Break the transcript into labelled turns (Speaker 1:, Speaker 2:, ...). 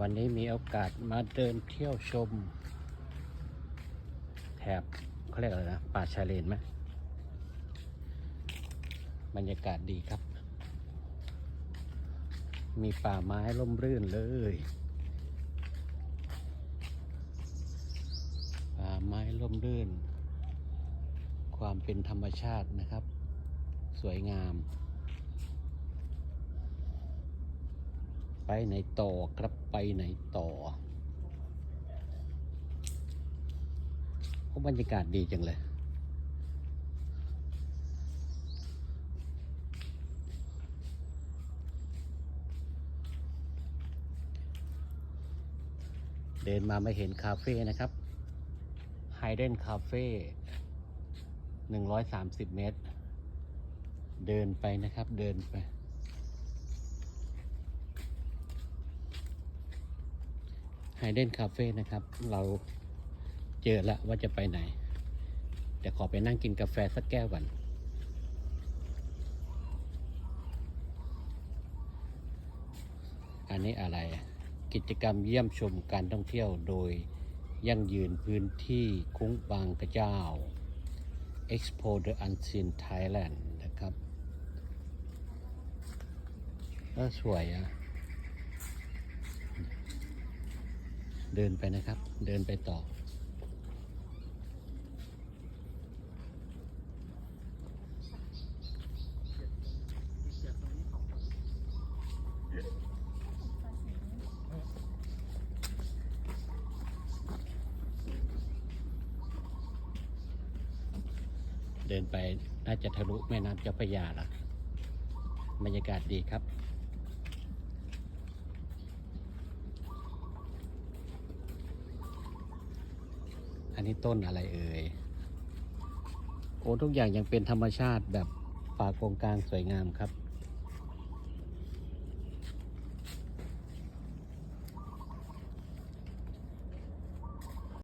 Speaker 1: วันนี้มีโอกาสมาเดินเที่ยวชม แถบเขาเรียกอะไรนะ ป่าชายเลนไหมบรรยากาศดีครับ มีป่าไม้ร่มรื่นเลย ป่าไม้ร่มรื่น ความเป็นธรรมชาตินะครับ สวยงาม ไปไหนต่อครับไปไหนต่อโอ้บรรยากาศดีจังเลยเดินมาไม่เห็นคาเฟ่นะครับไฮเดนคาเฟ่หนึ่งร้อยสามสิบเมตร เดินไปนะครับ เดินไป ไฮเดนคาเฟ่นะครับ เราเจอแล้วว่าจะไปไหน แต่ขอไปนั่งกินกาแฟสักแก้วก่อน อันนี้อะไร กิจกรรมเยี่ยมชมการท่องเที่ยวโดยยั่งยืนพื้นที่คุ้งบางกระเจ้า Expo the Unseen Thailand นะครับเออสวยอะ เดินไปนะครับ เดินไปต่อ เดินไปน่าจะทะลุแม่น้ำเจ้าพระยาละบรรยากาศดีครับ อันนี้ต้นอะไรเอ่ย โอ้ทุกอย่างยังเป็นธรรมชาติแบบป่ากงกลางสวยงามครับ